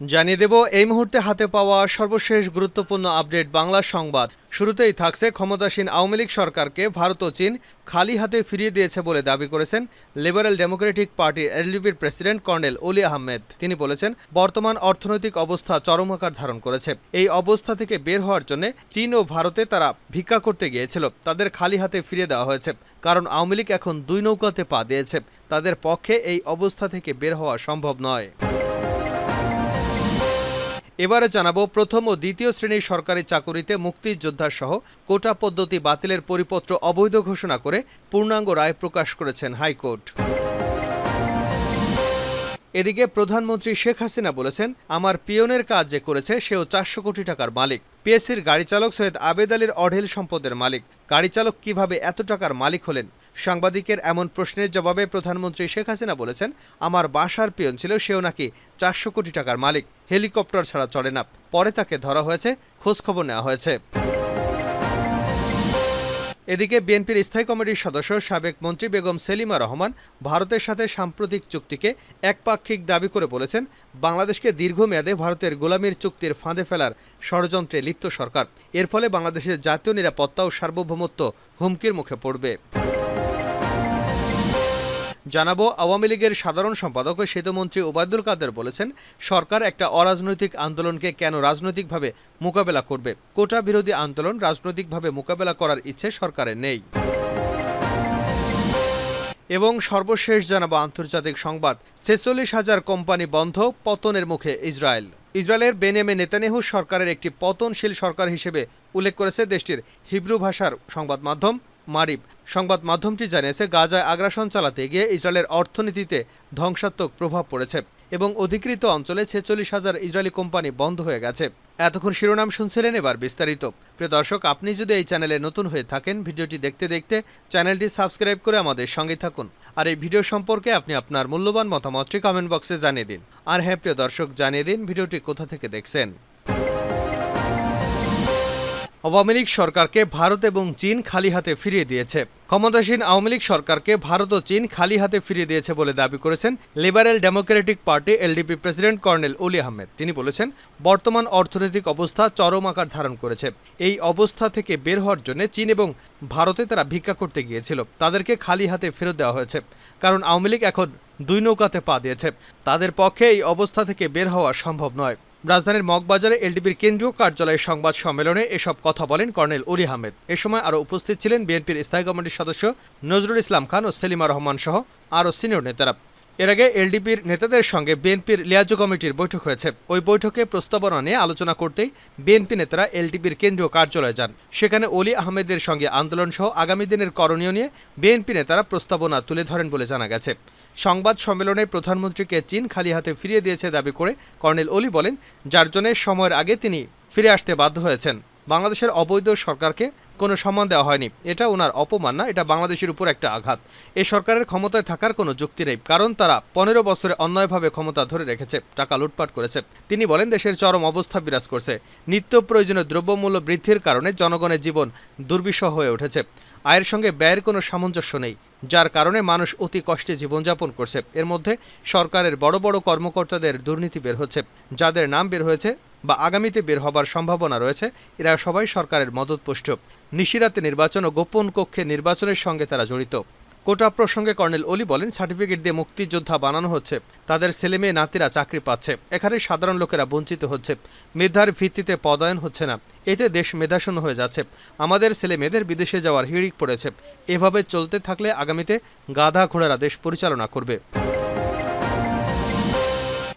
জানিয়ে দেব, এই মুহূর্তে হাতে পাওয়া সর্বশেষ গুরুত্বপূর্ণ আপডেট বাংলা সংবাদ। শুরুতেই থাকছে ক্ষমতাসীন আওয়ামী লীগ সরকারকে ভারত ও চীন খালি হাতে ফিরিয়ে দিয়েছে বলে দাবি করেছেন লিবারেল ডেমোক্রেটিক পার্টি এলডিপির প্রেসিডেন্ট কর্নেল ওলি আহমেদ। তিনি বলেছেন, বর্তমান অর্থনৈতিক অবস্থা চরম আকার ধারণ করেছে। এই অবস্থা থেকে বের হওয়ার জন্য চীন ও ভারতে তারা ভিক্ষা করতে গিয়েছিল। তাদের খালি হাতে ফিরিয়ে দেওয়া হয়েছে। কারণ আওয়ামী লীগ এখন দুই নৌকাতে পা দিয়েছে। তাদের পক্ষে এই অবস্থা থেকে বের হওয়া সম্ভব নয়। এবারে জানাব প্রথম ও দ্বিতীয় শ্রেণির সরকারি চাকুরিতে মুক্তিযোদ্ধা সহ কোটা পদ্ধতি বাতিলের পরিপত্র অবৈধ ঘোষণা করে পূর্ণাঙ্গ রায় প্রকাশ করেছেন হাইকোর্ট। এদিকে প্রধানমন্ত্রী শেখ হাসিনা বলেছেন, আমার পিয়নের কাজ যে করেছে, সেও চারশো কোটি টাকার মালিক। পিএসসির গাড়ি চালক সৈয়দ আবেদ আলীর অঢেল সম্পদের মালিক। গাড়ি চালক কীভাবে এত টাকার মালিক হলেন? সাংবাদিকের এমন প্রশ্নের জবাবে প্রধানমন্ত্রী শেখ হাসিনা বলেছেন, আমার বাসার পিয়ন ছিল, সেও নাকি চারশো কোটি টাকার মালিক। হেলিকপ্টার ছাড়া চলে না। পরে তাকে ধরা হয়েছে, খোঁজখবর নেওয়া হয়েছে। এদিকে বিএনপির স্থায়ী কমিটির সদস্য সাবেক মন্ত্রী বেগম সেলিমা রহমান ভারতের সাথে সাম্প্রতিক চুক্তিকে একপাক্ষিক দাবি করে বলেছেন, বাংলাদেশকে দীর্ঘমেয়াদে ভারতের গোলামির চুক্তির ফাঁদে ফেলার ষড়যন্ত্রে লিপ্ত সরকার। এর ফলে বাংলাদেশের জাতীয় নিরাপত্তা ও সার্বভৌমত্ব হুমকির মুখে পড়বে। জানাব, আওয়ামী লীগের সাধারণ সম্পাদক সেতুমন্ত্রী ওবায়দুল কাদের বলেছেন, সরকার একটা অরাজনৈতিক আন্দোলনকে কেন রাজনৈতিকভাবে মোকাবেলা করবে? কোটা বিরোধী আন্দোলন রাজনৈতিকভাবে মোকাবেলা করার ইচ্ছে সরকারের নেই। এবং সর্বশেষ জানাব আন্তর্জাতিক সংবাদ। ছেচল্লিশ হাজার কোম্পানি বন্ধ, পতনের মুখে ইসরায়েল। ইসরায়েলের বেনেমে নেতানেহু সরকারের একটি পতনশীল সরকার হিসেবে উল্লেখ করেছে দেশটির হিব্রু ভাষার সংবাদ মাধ্যম মারিব। সংবাদ মাধ্যমটি জানিয়েছে, গাজায় আগ্রাসন চালাতে গিয়ে ইসরায়েলের অর্থনীতিতে ধ্বংসাত্মক প্রভাব পড়েছে এবং অধিকৃত অঞ্চলে ছেচল্লিশ হাজার ইসরায়েলি কোম্পানি বন্ধ হয়ে গেছে। এতক্ষণ শিরোনাম শুনছিলেন এবার বিস্তারিত। প্রিয় দর্শক, আপনি যদি এই চ্যানেলে নতুন হয়ে থাকেন, ভিডিওটি দেখতে দেখতে চ্যানেলটি সাবস্ক্রাইব করে আমাদের সঙ্গে থাকুন আর এই ভিডিও সম্পর্কে আপনি আপনার মূল্যবান মতামতটি কমেন্ট বক্সে জানিয়ে দিন। আর হ্যাঁ প্রিয় দর্শক, জানিয়ে দিন ভিডিওটি কোথা থেকে দেখছেন। আওয়ামী লীগ সরকারকে ভারত এবং চীন খালি হাতে ফিরিয়ে দিয়েছে। ক্ষমতাসীন আওয়ামী লীগ সরকারকে ভারত ও চীন খালি হাতে ফিরিয়ে দিয়েছে বলে দাবি করেছেন Liberal Democratic Party LDP president colonel Oli Ahmed. তিনি বলেছেন, বর্তমান অর্থনৈতিক অবস্থা চরম আকার ধারণ করেছে। এই অবস্থা থেকে বের হওয়ার জন্য চীন এবং ভারতে তারা ভিক্ষা করতে গিয়েছিল। তাদেরকে খালি হাতে ফেরত দেওয়া হয়েছে। কারণ আওয়ামী লীগ এখন দুই নৌকাতে পা দিয়েছে। তাদের পক্ষে এই অবস্থা থেকে বের হওয়া সম্ভব নয়। রাজধানীর মগবাজারে এলডিবির কেন্দ্রীয় কার্যালয়ের সংবাদ সম্মেলনে এসব কথা বলেন কর্নেল উলি আহমেদ। এ সময় আরও উপস্থিত ছিলেন বিএনপির স্থায়ী কমিটির সদস্য নজরুল ইসলাম খান ও সেলিমা রহমান সহ আরও সিনিয়র নেতারা। এর আগে এলডিপির নেতাদের সঙ্গে বিএনপির লিয়াজো কমিটির বৈঠক হয়েছে। ওই বৈঠকে প্রস্তাবনা নিয়ে আলোচনা করতেই বিএনপি নেতারা এলডিপির কেন্দ্রীয় কার্যালয়ে যান। সেখানে অলি আহমেদের সঙ্গে আন্দোলন সহ আগামী দিনের করণীয় নিয়ে বিএনপি নেতারা প্রস্তাবনা তুলে ধরেন বলে জানা গেছে। সংবাদ সম্মেলনে প্রধানমন্ত্রীকে চীন খালি হাতে ফিরিয়ে দিয়েছে দাবি করে কর্নেল অলি বলেন, যার জন্য সময়ের আগে তিনি ফিরে আসতে বাধ্য হয়েছেন। বাংলাদেশের অবৈধ সরকারকে কোনো সম্মান দেওয়া হয়নি। এটা ওনার অপমান না, এটা বাংলাদেশের উপর একটা আঘাত। এই সরকারের ক্ষমতায় থাকার কোনো যুক্তি নেই, কারণ তারা পনেরো বছরে অন্যায়ভাবে ক্ষমতা ধরে রেখেছে, টাকা লুটপাট করেছে। তিনি বলেন, দেশের চরম অবস্থা বিরাজ করছে। নিত্য প্রয়োজনীয় দ্রব্যমূল্য বৃদ্ধির কারণে জনগণের জীবন দুর্বিষহ হয়ে উঠেছে। আয়ের সঙ্গে ব্যয়ের কোনো সামঞ্জস্য নেই। যার কারণে মানুষ অতি কষ্টে জীবনযাপন করছে। এর মধ্যে সরকারের বড় বড় কর্মকর্তাদের দুর্নীতি বের হচ্ছে। যাদের নাম বের হয়েছে বা আগামীতে বের হবার সম্ভাবনা রয়েছে, এরা সবাই সরকারের মদতপুষ্ট। নিশিরাতে নির্বাচন ও গোপন কক্ষে নির্বাচনের সঙ্গে তারা জড়িত। কোটা প্রসঙ্গে কর্নেল অলি বলেন, সার্টিফিকেট দিয়ে মুক্তিযোদ্ধা বানানো হচ্ছে। তাদের ছেলেমেয়ে নাতিরা চাকরি পাচ্ছে। এখানে সাধারণ লোকেরা বঞ্চিত হচ্ছে। মেধার ভিত্তিতে পদায়ন হচ্ছে না। এতে দেশ মেধাশূন্য হয়ে যাচ্ছে। আমাদের ছেলে মেয়েদের বিদেশে যাওয়ার হিড়িক পড়েছে। এভাবে চলতে থাকলে আগামীতে গাধা ঘোড়ারা দেশ পরিচালনা করবে।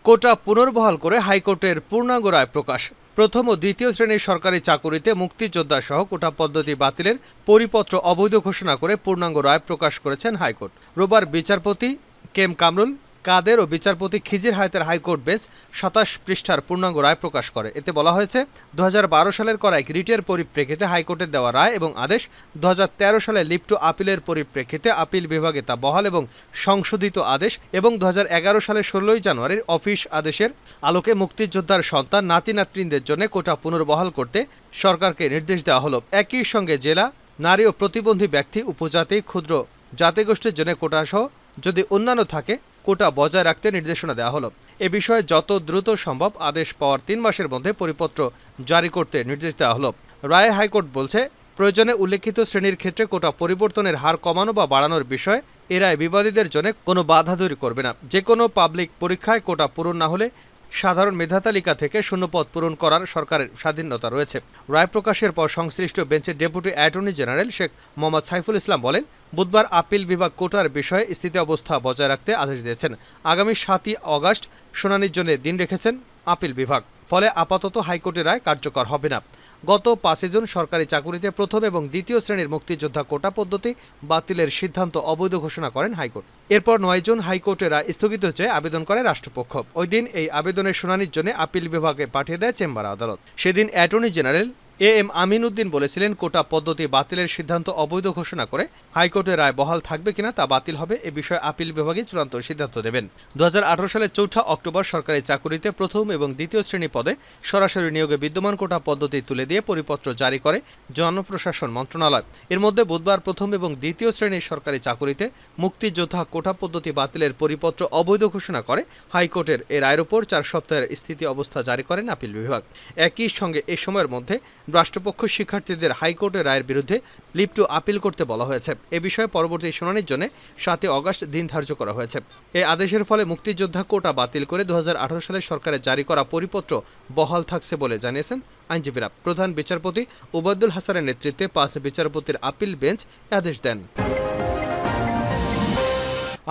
কোটা পুনর্বহাল করে হাইকোর্টের পূর্ণাঙ্গ রায় প্রকাশ। প্রথম ও দ্বিতীয় শ্রেণির সরকারি চাকুরিতে মুক্তিযোদ্ধা সহ কোটা পদ্ধতি বাতিলের পরিপত্র অবৈধ ঘোষণা করে পূর্ণাঙ্গ রায় প্রকাশ করেছেন হাইকোর্ট। রোববার বিচারপতি কেম কামরুল কাদের ও বিচারপতি খিজির হায়তের হাইকোর্ট বেঞ্চ সাতাশ পৃষ্ঠার পূর্ণাঙ্গ রায় প্রকাশ করে। এতে বলা হয়েছে দু হাজার বারো সালের করা এক রিটের পরিপ্রেক্ষিতে হাইকোর্টের দেওয়া রায় এবং আদেশ দু হাজার তেরো সালে লিপ্ট আপিলের পরিপ্রেক্ষিতে আপিল বিভাগে তা বহাল এবং সংশোধিত আদেশ এবং দু হাজার সালের ষোলোই জানুয়ারির অফিস আদেশের আলোকে মুক্তিযোদ্ধার সন্তান নাতি নাতৃনদের জন্য কোটা পুনর্বহাল করতে সরকারকে নির্দেশ দেওয়া হলো। একই সঙ্গে জেলা, নারী ও প্রতিবন্ধী ব্যক্তি, উপজাতি, ক্ষুদ্র জাতিগোষ্ঠীর জন্য কোটাসহ যদি অন্যান্য থাকে কোটা বজায় রাখতে নির্দেশনা দেওয়া হলো। এ বিষয়ে যত দ্রুত সম্ভব আদেশ পাওয়ার তিন মাসের মধ্যে পরিপত্র জারি করতে নির্দেশ দেওয়া হলো। রায়ে হাইকোর্ট বলছে, প্রয়োজনে উল্লেখিত শ্রেণির ক্ষেত্রে কোটা পরিবর্তনের হার কমানো বা বাড়ানোর বিষয়ে এ রায় বিবাদীদের জন্য কোনো বাধা তৈরি করবে না। যে কোনো পাবলিক পরীক্ষায় কোটা পূরণ না হলে সাধারণ মেধা তালিকা থেকে শূন্যপদ পূরণ করার সরকারের স্বাধীনতা রয়েছে। রায় প্রকাশের পর সংশ্লিষ্ট বেঞ্চের deputy attorney general Sheikh Mohammad Saiful Islam বলেন, বুধবার আপিল বিভাগ কোটার বিষয়ে স্থিতি অবস্থা বজায় রাখতে আদেশ দিয়েছেন। আগামী সাতই অগাস্ট শুনানির জন্য দিন রেখেছেন আপিল বিভাগ। ফলে আপাতত হাইকোর্টের রায় কার্যকর হবে না। গত পাঁচই জুন সরকারি চাকুরিতে প্রথম এবং দ্বিতীয় শ্রেণির মুক্তিযোদ্ধা কোটা পদ্ধতি বাতিলের সিদ্ধান্ত অবৈধ ঘোষণা করেন হাইকোর্ট। এরপর নয় জুন হাইকোর্টেরা স্থগিত চেয়ে আবেদন করে রাষ্ট্রপক্ষ। ওই দিন এই আবেদনের শুনানির জন্য আপিল বিভাগে পাঠিয়ে দেয় চেম্বার আদালত। সেদিন attorney general A M Amin Uddin বলেছিলেন, কোটা পদ্ধতি বাতিলের সিদ্ধান্ত অবৈধ ঘোষণা করে হাইকোর্টের রায় বহাল থাকবে কিনা তা বাতিল হবে এ বিষয়ে আপিল বিভাগে চূড়ান্ত সিদ্ধান্ত দেবেন। দু সালের চৌঠা অক্টোবর সরকারি চাকুরিতে প্রথম এবং দ্বিতীয় শ্রেণি পদে সরাসরি নিয়োগে বিদ্যমান কোটা পদ্ধতি তুলে দিয়ে পরিপত্র জারি করে জনপ্রশাসন মন্ত্রণালয়। এর মধ্যে বুধবার প্রথম এবং দ্বিতীয় শ্রেণির সরকারি চাকুরিতে মুক্তিযোদ্ধা কোটা পদ্ধতি বাতিলের পরিপত্র অবৈধ ঘোষণা করে হাইকোর্টের এ রায়ের উপর চার সপ্তাহের স্থিতি অবস্থা জারি করেন আপিল বিভাগ। একই সঙ্গে এ সময়ের মধ্যে রাষ্ট্রপক্ষ শিক্ষার্থীদের হাইকোর্টের রায়ের বিরুদ্ধে লিপ্ট আপিল করতে বলা হয়েছে। এ বিষয়ে পরবর্তী শুনানির জন্য সাতই অগস্ট দিন ধার্য করা হয়েছে। এই আদেশের ফলে মুক্তিযোদ্ধা কোটা বাতিল করে দুহাজার আঠারো সালে সরকারের জারি করা পরিপত্র বহাল থাকছে বলে জানিয়েছেন আইনজীবীরা। প্রধান বিচারপতি ওবায়দুল হাসানের নেতৃত্বে পাঁচ বিচারপতির আপিল বেঞ্চ আদেশ দেন।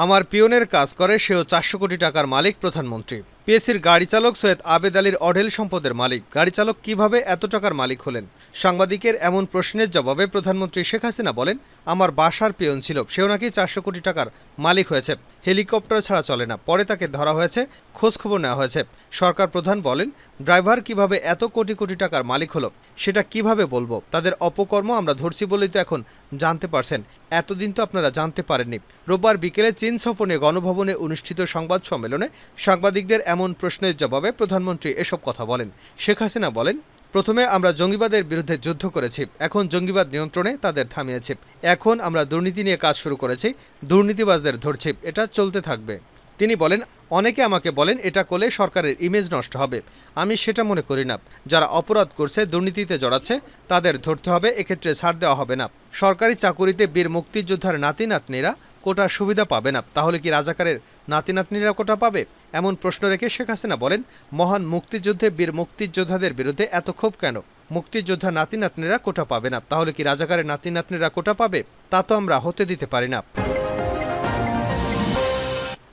আমার পিয়নের কাজ করে, সেও চারশো কোটি টাকার মালিক প্রধানমন্ত্রী। পিএসসির গাড়ি চালক সৈয়দ আবেদ আলীর অঢেল সম্পদের মালিক। গাড়ি চালক কীভাবে এত টাকার মালিক হলেন? সাংবাদিকের এমন প্রশ্নের জবাবে প্রধানমন্ত্রী শেখ হাসিনা বলেন, আমার বাসার পিয়ন ছিল, সেও নাকি চারশো কোটি টাকার মালিক হয়েছে। হেলিকপ্টার ছাড়া চলে না। পরে তাকে ধরা হয়েছে খোঁজখবর নেওয়া হয়েছে। সরকার প্রধান বলেন, ড্রাইভার কীভাবে এত কোটি কোটি টাকার মালিক হলো, সেটা কীভাবে বলব? তাদের অপকর্ম আমরা ধরছি বলেই তো এখন জানতে পারছেন। এতদিন তো আপনারা জানতে পারেননি। রোববার বিকেলে চীন সফরে গণভবনে অনুষ্ঠিত সংবাদ সম্মেলনে সাংবাদিকদের এমন প্রশ্নের জবাবে প্রধানমন্ত্রী এসব কথা বলেন। শেখ হাসিনা বলেন, প্রথমে আমরা জঙ্গিবাদের বিরুদ্ধে যুদ্ধ করেছি, এখন জঙ্গিবাদ নিয়ন্ত্রণে তাদের থামিয়েছি। এখন আমরা দুর্নীতি নিয়ে কাজ শুরু করেছি, দুর্নীতিবাজদের ধরছি, এটা চলতে থাকবে। তিনি বলেন, অনেকে আমাকে বলেন, এটা করলে সরকারের ইমেজ নষ্ট হবে। আমি সেটা মনে করি না। যারা অপরাধ করছে, দুর্নীতিতে জড়াচ্ছে, তাদের ধরতে হবে, এক্ষেত্রে ছাড় দেওয়া হবে না। সরকারি চাকুরিতে বীর মুক্তিযোদ্ধার নাতি নাতনিরা কোটা সুবিধা পাবে না। তাহলে কি রাজাকারের নাতি নাতনিরা কোটা পাবে? এমন প্রশ্ন রেখে শেখ হাসিনা বলেন, মহান মুক্তিযুদ্ধে বীর মুক্তিযোদ্ধাদের বিরুদ্ধে এত ক্ষোভ কেন? মুক্তিযোদ্ধা নাতি নাতনিরা কোটা পাবে না, তাহলে কি রাজাকারের নাতি নাতনিরা কোটা পাবে? তা তো আমরা হতে দিতে পারি না।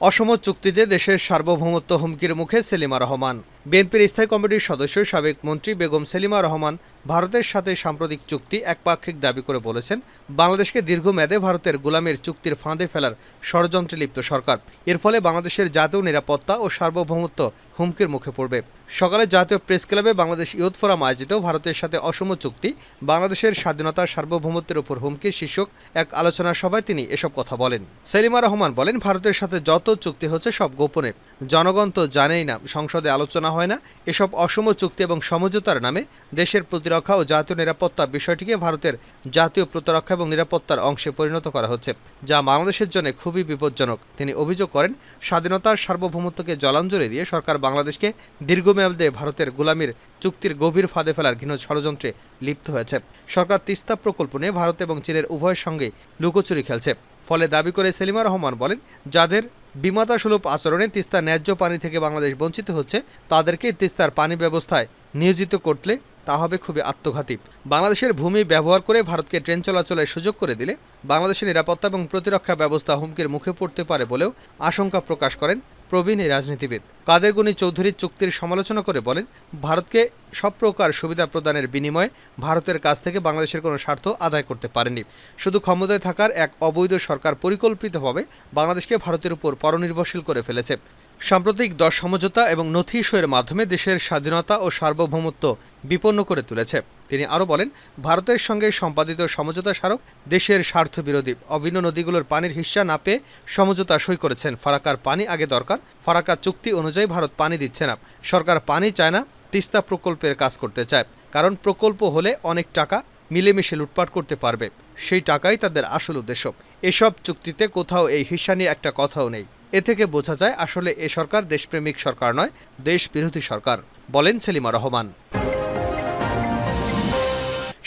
অসম চুক্তিতে দেশের সার্বভৌমত্ব হুমকির মুখে সেলিমা রহমান। বিএনপির স্থায়ী কমিটির সদস্য, সাবেক মন্ত্রী বেগম সেলিমা রহমান ভারতের সাথে সাম্প্রতিক চুক্তি একপাক্ষিক দাবি করে বলেছেন, বাংলাদেশকে দীর্ঘমেয়াদে ভারতের গোলামের চুক্তির ফাঁদে ফেলার ষড়যন্ত্রে লিপ্ত সরকার। এর ফলে বাংলাদেশের জাতীয় নিরাপত্তা ও সার্বভৌমত্ব হুমকির মুখে পড়বে। সকালে জাতীয় প্রেস ক্লাবে বাংলাদেশ ইয়ুথ ফোরাম আয়োজিত ভারতের সাথে অসম চুক্তি, বাংলাদেশের স্বাধীনতা, সার্বভৌমত্বের উপর হুমকি শীর্ষক এক আলোচনা সভায় তিনি এসব কথা বলেন। সেলিমা রহমান বলেন, ভারতের সাথে যত চুক্তি হচ্ছে সব গোপনে। জনগণ তো জানেই না সংসদে আলোচনা হয় না। এসব অসম চুক্তি এবং সমঝোতার নামে দেশের প্রতিরক্ষা ও জাতীয় নিরাপত্তা বিষয়টিকে ভারতের জাতীয় প্রতিরক্ষা এবং নিরাপত্তার অংশে পরিণত করা হচ্ছে, যা বাংলাদেশের জন্য খুবই বিপজ্জনক। তিনি অভিযোগ করেন, স্বাধীনতার সার্বভৌমত্বকে জলাঞ্জলি দিয়ে সরকার বাংলাদেশকে দীর্ঘমেয়াদে ভারতের গোলামির চুক্তির গভীর ফাঁদে ফেলার ঘৃণ ষড়যন্ত্রে লিপ্ত হয়েছে। সরকার তিস্তা প্রকল্প নিয়ে ভারত এবং চীনের উভয়ের সঙ্গে লুকোচুরি খেলছে। ফলে দাবি করে সেলিমা রহমান বলেন, যাদের বিমাতা সুলভ আচরণে তিস্তা ন্যায্য পানি থেকে বাংলাদেশ বঞ্চিত হচ্ছে, তাদেরকে তিস্তার পানি ব্যবস্থায় নিয়োজিত করলে তা হবে খুবই আত্মঘাতী। বাংলাদেশের ভূমি ব্যবহার করে ভারতকে ট্রেন চলাচলের সুযোগ করে দিলে বাংলাদেশের নিরাপত্তা এবং প্রতিরক্ষা ব্যবস্থা হুমকির মুখে পড়তে পারে বলেও আশঙ্কা প্রকাশ করেন প্রবীণ এই রাজনীতিবিদ। কাদের গনি চৌধুরীর চুক্তির সমালোচনা করে বলেন, ভারতকে সব প্রকার সুবিধা প্রদানের বিনিময়ে ভারতের কাছ থেকে বাংলাদেশের কোনো স্বার্থ আদায় করতে পারেনি। শুধু ক্ষমতায় থাকার এক অবৈধ সরকার পরিকল্পিতভাবে বাংলাদেশকে ভারতের উপর পরনির্ভরশীল করে ফেলেছে। সাম্প্রতিক দশ সমঝোতা এবং নথি সইয়ের মাধ্যমে দেশের স্বাধীনতা ও সার্বভৌমত্ব বিপন্ন করে তুলেছে। তিনি আরও বলেন, ভারতের সঙ্গে সম্পাদিত সমঝোতা স্মারক দেশের স্বার্থ বিরোধী অভিন্ন নদীগুলোর পানির হিস্সা না পেয়ে সমঝোতা সই করেছেন। ফারাকার পানি আগে দরকার ফারাকা চুক্তি অনুযায়ী ভারত পানি দিচ্ছে না। সরকার পানি চায় না, তিস্তা প্রকল্পের কাজ করতে চায়। কারণ প্রকল্প হলে অনেক টাকা মিলেমিশে লুটপাট করতে পারবে। সেই টাকাই তাদের আসল উদ্দেশ্য। এসব চুক্তিতে কোথাও এই হিস্সা নিয়ে একটা কথাও নেই। এ থেকে বোঝা যায় আসলে এ সরকার দেশপ্রেমিক সরকার নয় দেশ বিরোধী সরকার, বলেন সেলিমা রহমান।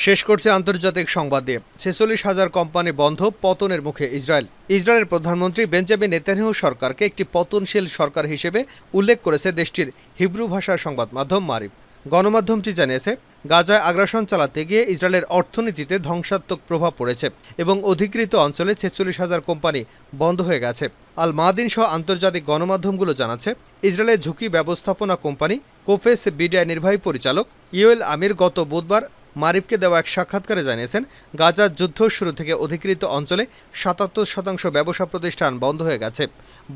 শেষ করছে আন্তর্জাতিক সংবাদ ছেচল্লিশ হাজার কোম্পানি বন্ধ, পতনের মুখে ইসরায়েল। ইসরায়েলের প্রধানমন্ত্রী বেঞ্জামিন নেতানিয়াহু সরকারকে একটি পতনশীল সরকার হিসেবে উল্লেখ করেছে দেশটির হিব্রু ভাষার সংবাদ মাধ্যম মারিফ। গণমাধ্যমটি জানিয়েছে, গাজায় আগ্রাসন চালাতে গিয়ে ইসরায়েলের অর্থনীতিতে ধ্বংসাত্মক প্রভাব পড়েছে এবং অধিকৃত অঞ্চলে ছেচল্লিশ হাজার কোম্পানি বন্ধ হয়ে গেছে। আল মাদিন সহ আন্তর্জাতিক গণমাধ্যমগুলো জানাচ্ছে, ইসরায়েলের ঝুঁকি ব্যবস্থাপনা কোম্পানি কোফেস বিডিআই নির্বাহী পরিচালক ইউএল আমির গত বুধবার মারিফকে দেওয়া এক সাক্ষাৎকারে জানিয়েছেন গাজার যুদ্ধ শুরু থেকে অধিকৃত অঞ্চলে সাতাত্তর শতাংশ ব্যবসা প্রতিষ্ঠান বন্ধ হয়ে গেছে।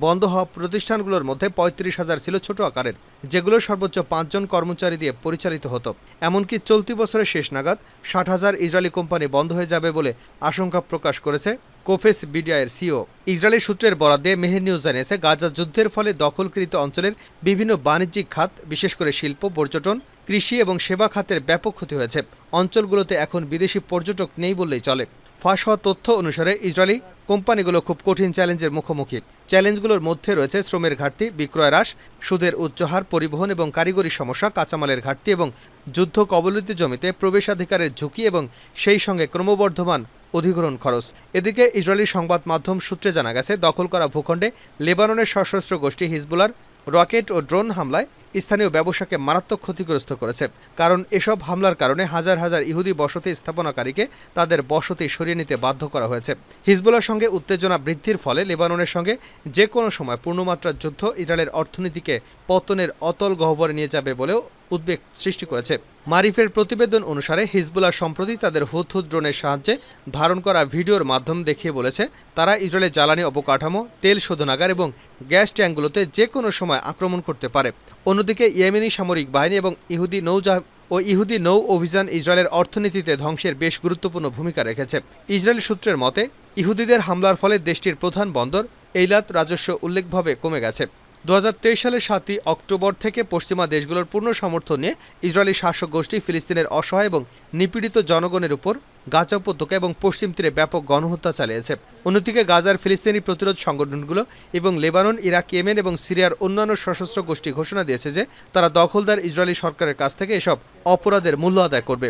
বন্ধ হওয়া প্রতিষ্ঠানগুলোর মধ্যে পঁয়ত্রিশ হাজার ছিল ছোট আকারের, যেগুলো সর্বোচ্চ পাঁচজন কর্মচারী দিয়ে পরিচালিত হতো। এমনকি চলতি বছরের শেষ নাগাদ ষাট হাজার ইসরায়েলি কোম্পানি বন্ধ হয়ে যাবে বলে আশঙ্কা প্রকাশ করেছে কোফেস বিডিআইয়ের সিও। ইসরায়েলি সূত্রের বরাদ দিয়ে মেহের নিউজ জানিয়েছে, গাজা যুদ্ধের ফলে দখলকৃত অঞ্চলের বিভিন্ন বাণিজ্যিক খাত, বিশেষ করে শিল্প, পর্যটন কৃষি এবং সেবা খাতের ব্যাপক ক্ষতি হয়েছে। অঞ্চলগুলোতে এখন বিদেশি পর্যটক নেই বললেই চলে। ফাঁস হওয়া তথ্য অনুসারে ইসরায়েলি কোম্পানিগুলো খুব কঠিন চ্যালেঞ্জের মুখোমুখি। চ্যালেঞ্জগুলোর মধ্যে রয়েছে শ্রমের ঘাটতি, বিক্রয় হ্রাস, সুদের উচ্চহার, পরিবহন এবং কারিগরি সমস্যা, কাঁচামালের ঘাটতি এবং যুদ্ধ কবলিত জমিতে প্রবেশাধিকারের ঝুঁকি এবং সেই সঙ্গে ক্রমবর্ধমান অধিগ্রহণ খরচ। এদিকে ইসরায়েলি সংবাদ মাধ্যম সূত্রে জানা গেছে, দখল করা ভূখণ্ডে লেবাননের সশস্ত্র গোষ্ঠী হিজবুলার রকেট ও ড্রোন হামলায় স্থানীয় ব্যবসাকে মারাত্মক ক্ষতিগ্রস্ত করেছে। কারণ এসব হামলার কারণে হাজার হাজার ইহুদি বসতি স্থাপনাকারীকে তাদের বসতি সরিয়ে নিতে বাধ্য করা হয়েছে। হিজবুলার সঙ্গে উত্তেজনা বৃদ্ধির ফলে লেবাননের সঙ্গে যে কোনো সময় পূর্ণমাত্রার যুদ্ধ ইসরায়েলের অর্থনীতিকে পতনের অতল গহ্বরে নিয়ে যাবে বলেও উদ্বেগ সৃষ্টি করেছে। মারিফের প্রতিবেদন অনুসারে হিজবুল্লাহ সম্প্রতি তাদের হুদহুদ ড্রোনের সাহায্যে ধারণ করা ভিডিওর মাধ্যম দেখিয়ে বলেছে, তারা ইসরায়েলের জ্বালানি অবকাঠামো, তেল শোধনাগার এবং গ্যাস ট্যাঙ্কগুলোতে যে কোনো সময় আক্রমণ করতে পারে। অন্যদিকে ইয়েমেনি সামরিক বাহিনী এবং ইহুদি নৌজাহ ও ইহুদি নৌ অভিযান ইসরায়েলের অর্থনীতিতে ধ্বংসের বেশ গুরুত্বপূর্ণ ভূমিকা রেখেছে। ইসরায়েল সূত্রের মতে, ইহুদিদের হামলার ফলে দেশটির প্রধান বন্দর এইলাত রাজস্ব উল্লেখভাবে কমে গেছে। দু হাজার তেইশ সালের সাতই অক্টোবর থেকে পশ্চিমা দেশগুলোর পূর্ণ সমর্থন ইসরায়েলি শাসক গোষ্ঠী ফিলিস্তিনের অসহায় এবং নিপীড়িত জনগণের উপর গাজা উপত্যকা এবং পশ্চিম তীরে ব্যাপক গণহত্যা চালিয়েছে। অন্যদিকে গাজার ফিলিস্তিনি প্রতিরোধ সংগঠনগুলো এবং লেবানন, ইরাক, ইয়েমেন এবং সিরিয়ার অন্যান্য সশস্ত্র গোষ্ঠী ঘোষণা দিয়েছে যে তারা দখলদার ইসরায়েলি সরকারের কাছ থেকে এসব অপরাধের মূল্য আদায় করবে।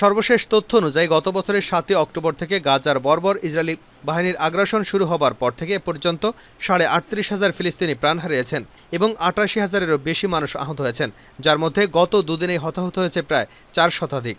সর্বশেষ তথ্য অনুযায়ী, গত বছরের সাতই অক্টোবর থেকে গাজার বর্বর ইসরায়েলি বাহিনীর আগ্রাসন শুরু হবার পর থেকে এ পর্যন্ত সাড়ে আটত্রিশ হাজার ফিলিস্তিনি প্রাণ হারিয়েছেন এবং আটাশি হাজারেরও বেশি মানুষ আহত হয়েছেন, যার মধ্যে গত দুদিনেই হতাহত হয়েছে প্রায় চার শতাধিক।